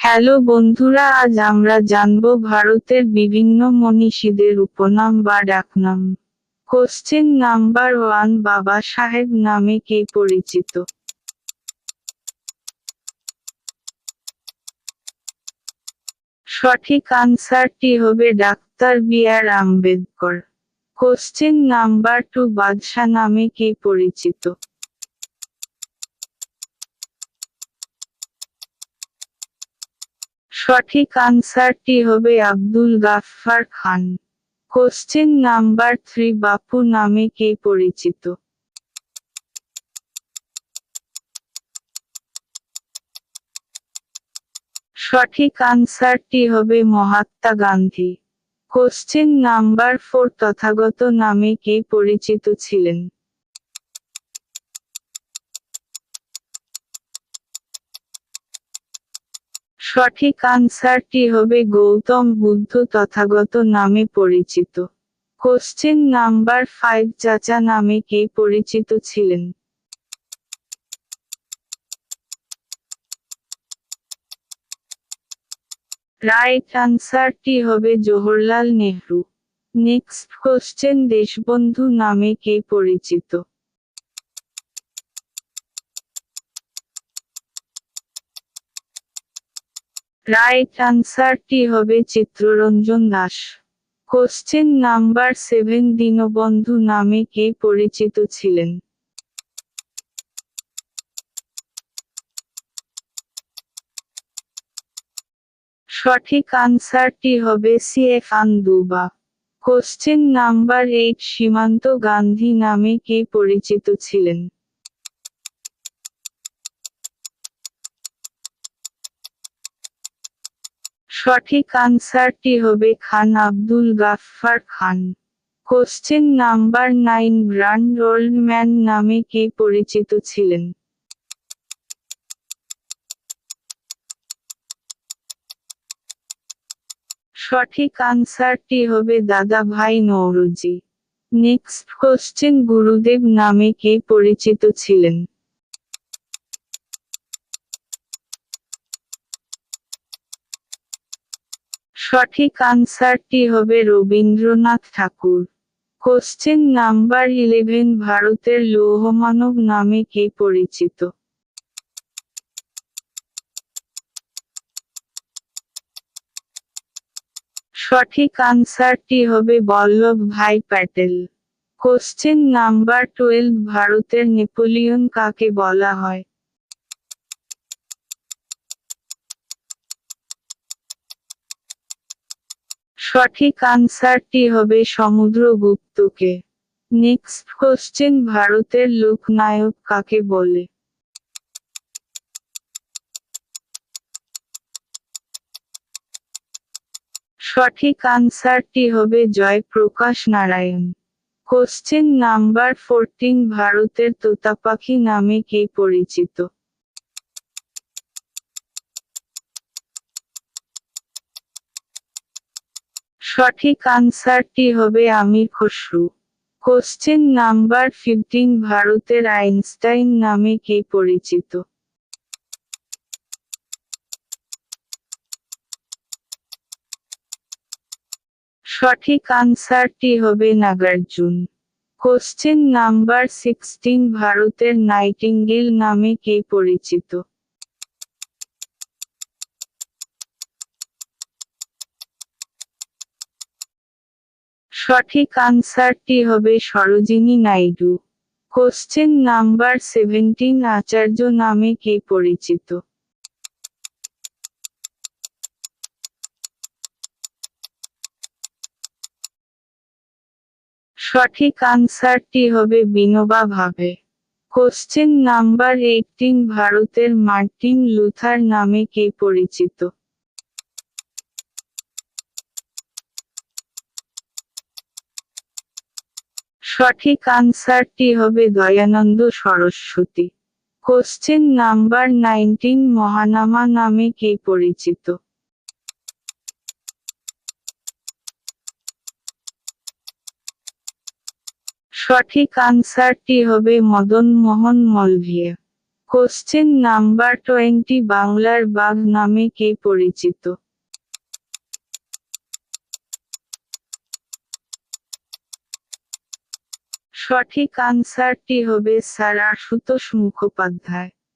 Hello বন্ধুরা, আজ আমরা জানব ভারতের বিভিন্ন মনীষীদের উপনাম বা ডাকনাম। কোশ্চেন নাম্বার ওয়ান বাবা সাহেব নামে কে পরিচিত? সঠিক আনসারটি হবে doctor B R Ambedkar. Question number two বাদশা নামে কে পরিচিত? সঠিক আনসারটি হবে Abdul Ghaffar Khan. Question number three বাপু নামে কে পরিচিত? সঠিক আনসারটি হবে Mahatma Gandhi. Question number four Tathagata নামে কে পরিচিত ছিলেন? সঠিক আনসারটি হবে গৌতম বুদ্ধ তথাগত নামে পরিচিত। কোশ্চেন নাম্বার ফাইভ চাচা নামে কে পরিচিত ছিলেন? রাইট আনসারটি হবে জওহরলাল নেহরু। নেক্সট কোশ্চেন দেশবন্ধু নামে কে পরিচিত? রাইট আনসারটি হবে Chittaranjan Das. Question number seven Dinabandhu নামে কে পরিচিত ছিলেন? সঠিক আনসারটি হবে C F Andrews question number eight সীমান্ত গান্ধী নামে কে পরিচিত ছিলেন? সঠিক আনসারটি হবে Khan Abdul Ghaffar Khan. Question number nine grand old man নামে কে পরিচিত ছিলেন? সঠিক আনসারটি হবে দাদা ভাই নৌরুজি নেক্সট কোশ্চেন গুরুদেব নামে কে পরিচিত ছিলেন? সঠিক আনসারটি হবে Rabindranath Thakur. Question number eleven ভারতের লৌহমানব নামে কে পরিচিত? সঠিক আনসারটি হবে Vallabh Bhai Patel. Question number twelve ভারতের নেপোলিয়ন কাকে বলা হয়? সঠিক আনসারটি হবে সমুদ্রগুপ্তকে। নেক্সট কোশ্চেন ভারতের লোকনায়ক কাকে বলে? সঠিক আনসারটি হবে Jayaprakash Narayan. Question number fourteen ভারতের তোতাপাখি নামে কে পরিচিত? সঠিক আনসারটি হবে Amir Khusrau. Question number fifteen ভারতের আইনস্টাইন নামে কে পরিচিত? সঠিক আনসারটি হবে নাগার্জুন। কোশ্চেন নাম্বার সিক্সটিন ভারতের নাইটিঙ্গেল নামে কে পরিচিত? সঠিক আনসারটি হবে Sarojini Naidu. Question number seventeen আচার্য নামে কে পরিচিত? সঠিক আনসারটি হবে Vinoba Bhave. Question number eighteen ভারতের মার্টিন লুথার নামে কে পরিচিত? সঠিক আনসারটি হবে Dayananda Saraswati. Question number nineteen Mahanama নামে কে পরিচিত? সঠিক আনসারটি হবে Madan Mohan Malviya. Question number twenty বাংলার বাঘ নামে কে পরিচিত? সঠিক আনসারটি হবে স্যার আশুতোষ মুখোপাধ্যায়।